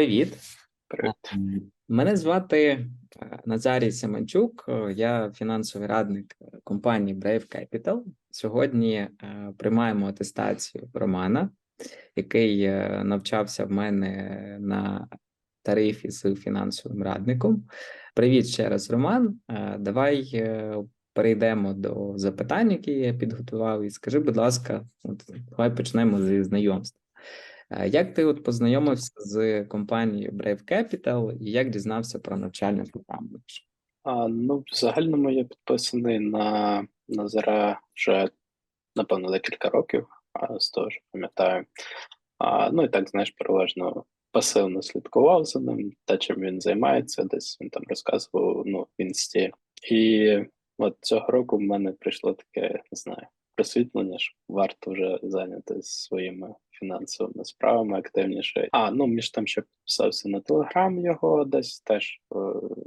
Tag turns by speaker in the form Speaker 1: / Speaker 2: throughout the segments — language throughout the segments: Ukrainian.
Speaker 1: Привіт.
Speaker 2: Привіт.
Speaker 1: Мене звати е, Назарій Семенчук. е, Я фінансовий радник е, компанії Brave Capital. Сьогодні приймаємо атестацію Романа, який навчався в мене на тарифі з фінансовим радником. Привіт ще раз, Роман. Давай перейдемо до запитань, які я підготував. І скажи, будь ласка, от, давай почнемо зі знайомства. Е, Як ти от познайомився з компанією Brave Capital і як дізнався про навчальну програму?
Speaker 2: А, ну, в загальному я підписаний на Назара вже, напевно, декілька років, а, з того, що пам'ятаю. А, ну і так, знаєш, переважно пасивно слідкував за ним, те, чим він займається, десь він там розказував ну, в інсті. І от цього року в мене прийшло таке, не знаю, просвітлення, що варто вже зайнятися своїми фінансовими справами активніше. А, ну між тим, що підписався на телеграм його десь теж е,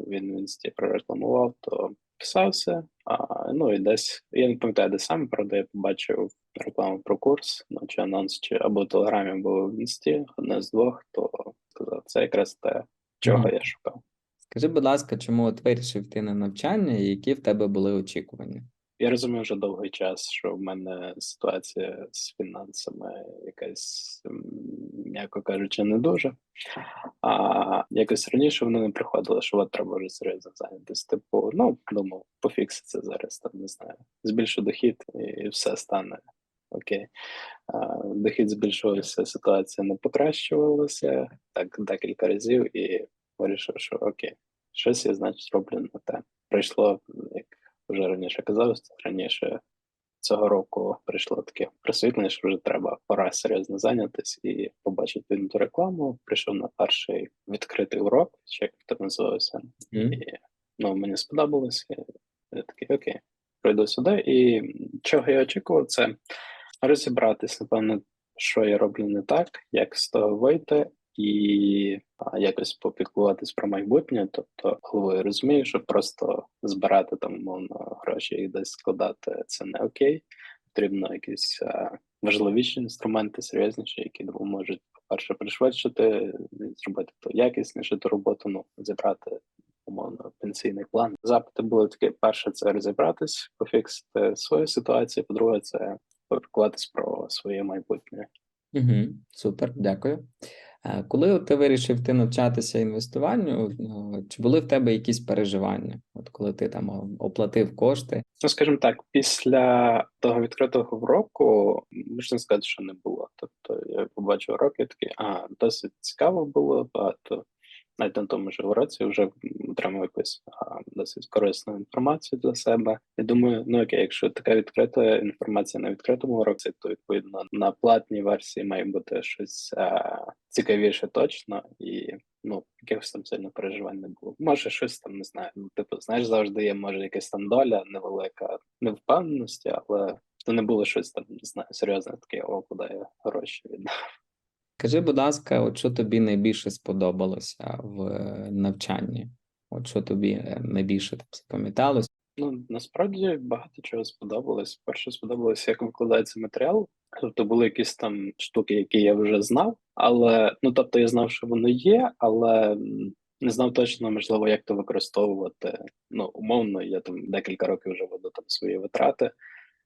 Speaker 2: він в інсті прорекламував, то писався. А, ну і десь, я не пам'ятаю, де саме, правда, я побачив рекламу про курс, ну чи анонс, чи або в телеграмі, або в інсті, одне з двох, то сказав, це якраз те, чого
Speaker 1: Мгм.
Speaker 2: я шукав.
Speaker 1: Скажи, будь ласка, чому от вирішив йти на навчання і які в тебе були очікування?
Speaker 2: Я розумію вже довгий час, що в мене ситуація з фінансами якась, м'яко кажучи, не дуже. А якось раніше воно не приходило, що от треба вже серйозно зайнятися. Типу, ну, думав, пофікситься зараз, там не знаю, збільшу дохід і все стане окей. Дохід збільшувався, ситуація не покращувалася так декілька разів, і вирішив, що окей, щось я, значить, роблю не те. Прийшло, як вже раніше казав, раніше цього року прийшло таке просвітлення, що вже треба пора серйозно зайнятися і побачити відну рекламу. Прийшов на перший відкритий урок, чи як це називався.
Speaker 1: Мгм.
Speaker 2: І ну, мені сподобалось. І я такий, окей, пройду сюди. І чого я очікував, це розібратись, напевно, що я роблю не так, як з того вийти, і якось попіклуватись про майбутнє. Тобто, головою розумію, що просто збирати там умовно гроші і десь складати це не окей. Потрібно якісь важливіші інструменти, серйозніші, які допоможуть, по-перше, пришвидшити, зробити то якісніше ту роботу, ну, зібрати умовно пенсійний план. Запити були такі: перше, це розібратись, пофіксити свою ситуацію. По-друге, це попіклуватись про своє майбутнє.
Speaker 1: Угу. Супер, дякую. Е, Коли ти вирішив ти навчатися інвестуванню, е, чи були в тебе якісь переживання? От коли ти там оплатив кошти?
Speaker 2: Ну, скажімо так, після того відкритого уроку можна сказати, що не було. Тобто я побачив урок і такий, а досить цікаво було багато. Навіть на тому ж уроці вже отримав якусь а, досить корисну інформацію для себе. І думаю, ну окей, якщо така відкрита інформація на відкритому уроці, то відповідно на платній версії має бути щось а, цікавіше точно і ну, якихось там сильно переживань не було. Може, щось там не знаю. Ну, типу, знаєш, завжди є може якась там доля невелика невпевненості, але то не було щось там, не знаю, серйозне таке, о, куди я гроші віддав.
Speaker 1: Скажи, будь ласка, от що тобі найбільше сподобалося в е, навчанні? От що тобі е, найбільше там запам'яталось?
Speaker 2: Ну, насправді багато чого сподобалось. Перше сподобалося, як викладається матеріал. Тобто були якісь там штуки, які я вже знав, але ну тобто я знав, що воно є, але не знав точно, можливо, як то використовувати. Ну, умовно, я там декілька років вже веду там свої витрати,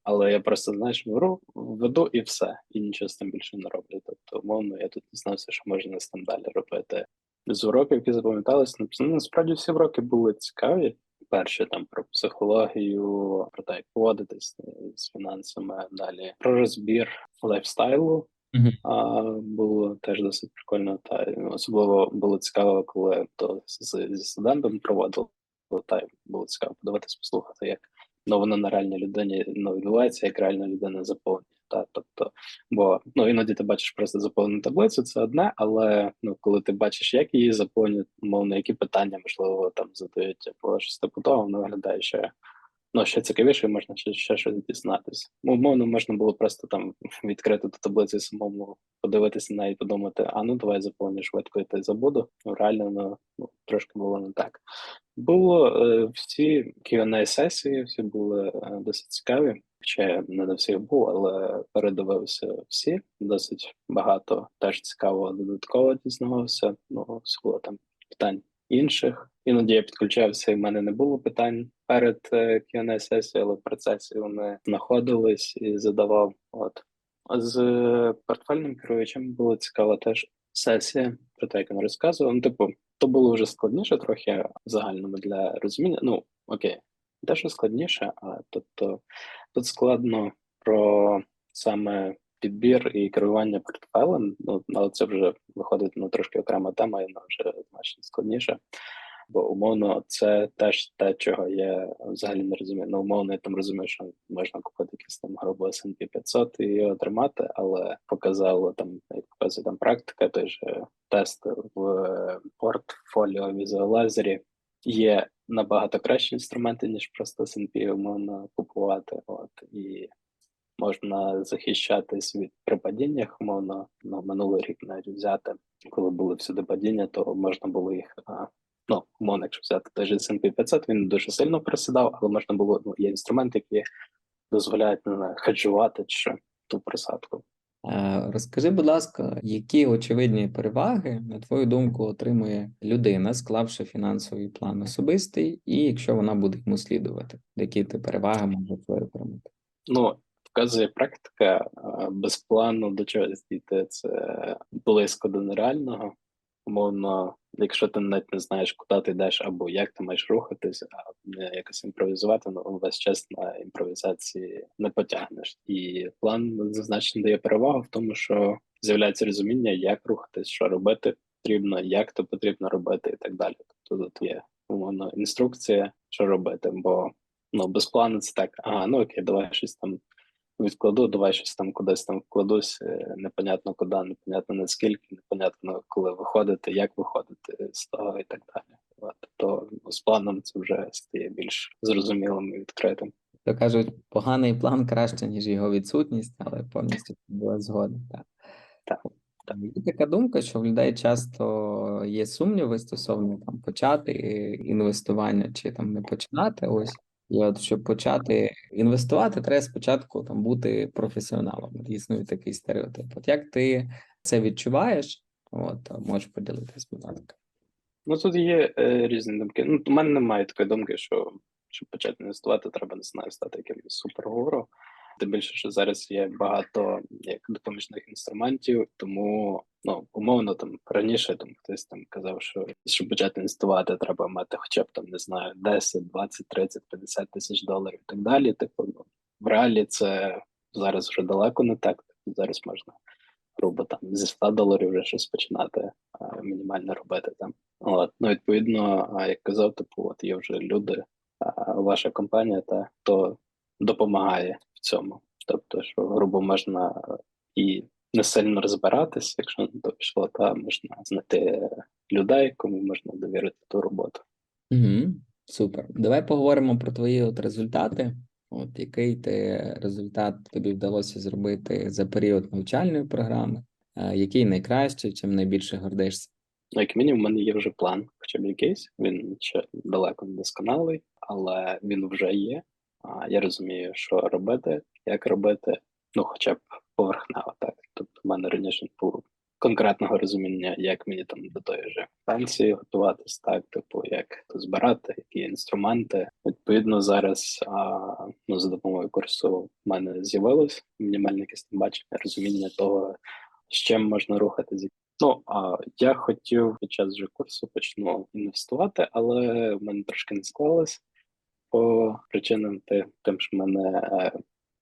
Speaker 2: але я просто знаєш, беру, веду і все, і нічого з тим більше не роблю. Тобто, умовно, я тут дізнався, що можна з тим далі робити. З уроків, які запам'яталися, ну, насправді всі уроки були цікаві. Перше там про психологію, про те, як поводитись е, з фінансами, далі про розбір лайфстайлу.
Speaker 1: Мгм.
Speaker 2: А, було теж досить прикольно. Та особливо було цікаво, коли то зі студентом проводили. Та було цікаво подивитись, послухати, як ну, воно на реальній людині ну, відбувається, як реальна людина заповнює. Та, тобто, бо ну іноді ти бачиш просто заповнену таблицю, це одне, але ну коли ти бачиш, як її заповнюють, мовно, які питання можливо там задають або щось типу того, воно виглядає ще ну ще цікавіше, можна ще, ще щось дізнатися. Ну, умовно, можна було просто там відкрити ту таблицю самому подивитися на неї і подумати, а ну давай заповню швидко і ти забуду. Ну, реально ну, трошки було не так. Було е, всі Q&A сесії, всі були е, досить цікаві. Я не на всіх був, але передивився всі. Досить багато теж цікавого додатково дізнавався. Ну, було там питань інших. Іноді я підключався, і в мене не було питань перед е, qa сесією, але в процесі вони знаходились і задавав. От з е, портфельним керуючим була цікава теж сесія, про те, як він розказував. Ну, типу, то було вже складніше трохи в загальному для розуміння. Ну, окей, дещо складніше, а тобто тут складно про саме підбір і керування портфелем. Ну, але це вже виходить на трошки окрема тема, і вона вже значно складніше. Бо умовно, це теж те, чого я взагалі не розумію. Ну, умовно, я там розумію, що можна купити якийсь там грубо S&P 500 і його тримати, але показало там, як показує там практика, той же тест в портфоліо візуалайзері є набагато кращі інструменти, ніж просто S&P умовно купувати. От і можна захищатись від при падіннях, умовно, ну, минулий рік навіть взяти, коли були всюди падіння, то можна було їх. Ну, умовно, якщо взяти той же S&P 500, він дуже сильно просідав, але можна було, ну, є інструменти, які дозволяють не хеджувати чи ту просадку.
Speaker 1: Е, Розкажи, будь ласка, які очевидні переваги, на твою думку, отримує людина, склавши фінансовий план особистий, і якщо вона буде йому слідувати, які ти переваги можеш виокремити?
Speaker 2: Ну, вказує практика а, без плану до чогось дійти, це близько до нереального. Умовно, якщо ти навіть не знаєш, куди ти йдеш або як ти маєш рухатись, а не якось імпровізувати, ну весь час на імпровізації не потягнеш. І план зазначено дає перевагу в тому, що з'являється розуміння, як рухатись, що робити потрібно, як то потрібно робити, і так далі. Тобто тут є умовно інструкція, що робити, бо ну без плану це так, ага, ну окей, давай щось там відкладу, давай щось там кудись там вкладусь, е, непонятно куди, непонятно наскільки, непонятно коли виходити, як виходити з того і так далі. От, то ну, з планом це вже стає більш зрозумілим і відкритим.
Speaker 1: То кажуть, поганий план краще, ніж його відсутність, але повністю була згода. Так.
Speaker 2: Так,
Speaker 1: Так. Є така думка, що в людей часто є сумніви стосовно там почати інвестування чи там не починати. Ось і от щоб почати інвестувати, треба спочатку там бути професіоналом. Існує такий стереотип. От як ти це відчуваєш? От можеш поділитись, будь ласка.
Speaker 2: Ну тут є е, різні думки. Ну, у мене немає такої думки, що щоб почати інвестувати, треба не знаю, стати якимось супергуру. Тим більше, що зараз є багато як допоміжних інструментів, тому ну умовно там раніше там хтось там казав, що щоб почати інвестувати, треба мати хоча б там не знаю 10, 20, 30, 50 тисяч доларів і так далі. Типу, ну в реалі це зараз вже далеко не так. Зараз можна грубо там зі 100 доларів вже щось починати а, мінімально робити там. От ну відповідно, а як казав, типу, от є вже люди, а ваша компанія, та хто допомагає в цьому. Тобто, що грубо можна і не сильно розбиратися, якщо на то пішло, та можна знайти людей, кому можна довірити ту роботу.
Speaker 1: Угу, Супер. Давай поговоримо про твої от результати. От який ти результат тобі вдалося зробити за період навчальної програми, е, який найкращий, чим найбільше гордишся?
Speaker 2: Ну, як мінімум, в мене є вже план, хоча б якийсь. Він ще далеко не досконалий, але він вже є. А я розумію, що робити, як робити, ну хоча б поверхнево так. Тобто, в мене раніше не було конкретного розуміння, як мені там до тої ж пенсії готуватись, так, типу, як то збирати, які інструменти. Відповідно, зараз а, ну, за допомогою курсу в мене з'явилось мінімальне якесь бачення, розуміння того, з чим можна рухатися. Ну а я хотів під час вже курсу почну інвестувати, але в мене трошки не склалось по причинам тим, що мене е,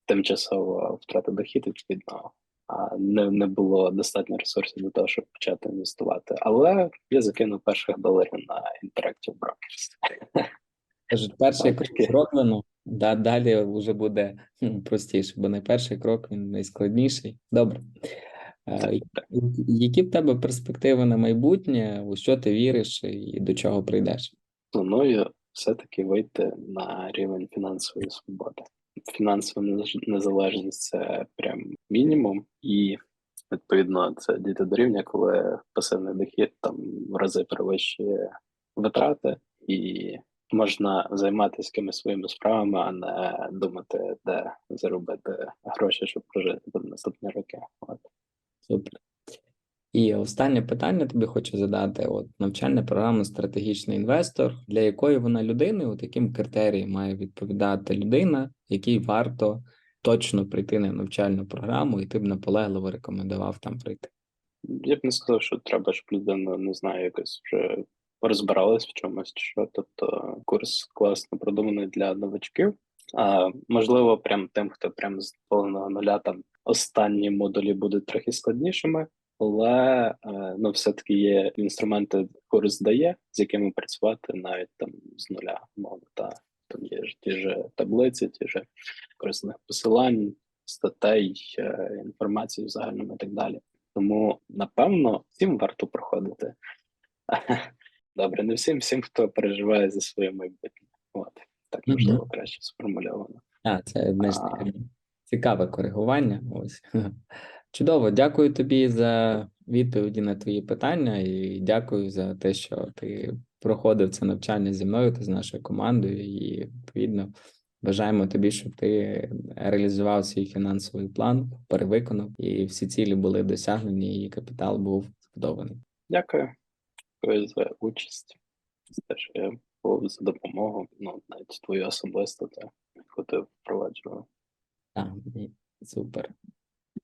Speaker 2: тимчасово втрата дохід, відповідно, а не не було достатньо ресурсів для того, щоб почати інвестувати. Але я закинув перших доларів на Interactive Brokers.
Speaker 1: Кажуть, перший крок зроблено, да, далі вже буде простіше, бо не перший крок він найскладніший. Добре. Е,
Speaker 2: Так, так.
Speaker 1: Які в тебе перспективи на майбутнє, у що ти віриш і до чого прийдеш?
Speaker 2: Планую все-таки вийти на рівень фінансової свободи. Фінансова незалежність це прям мінімум, і відповідно це дійти до рівня, коли пасивний дохід там в рази перевищує витрати, і можна займатися якимись своїми справами, а не думати, де заробити гроші, щоб прожити наступні роки. От.
Speaker 1: Супер. І останнє питання тобі хочу задати: от навчальна програма стратегічний інвестор, для якої вона людини, от яким критеріям має відповідати людина, якій варто точно прийти на навчальну програму, і ти б наполегливо рекомендував там прийти.
Speaker 2: Я б не сказав, що треба, щоб людина не знаю, якось вже розбиралась в чомусь, що. Тобто курс класно продуманий для новачків. А можливо, прям тим, хто прям з повного нуля там останні модулі будуть трохи складнішими, але е, ну, все-таки є інструменти, курс дає, з якими працювати навіть там з нуля, мовно, та там є ж ті ж таблиці, ті ж корисних посилань, статей, е, інформації в загальному і так далі. Тому напевно всім варто проходити. Добре, не всім, всім, хто переживає за своє майбутнє. От так можливо краще сформульовано.
Speaker 1: А, це
Speaker 2: А.
Speaker 1: цікаве коригування. Ось. Чудово, дякую тобі за відповіді на твої питання і дякую за те, що ти проходив це навчання зі мною та з нашою командою. І відповідно бажаємо тобі, щоб ти реалізував свій фінансовий план, перевиконав, і всі цілі були досягнені, і капітал був збудований.
Speaker 2: Дякую. Дякую за участь, за те, що я був за допомогу, ну навіть твою особисто, та яку ти впроваджував.
Speaker 1: Так, супер.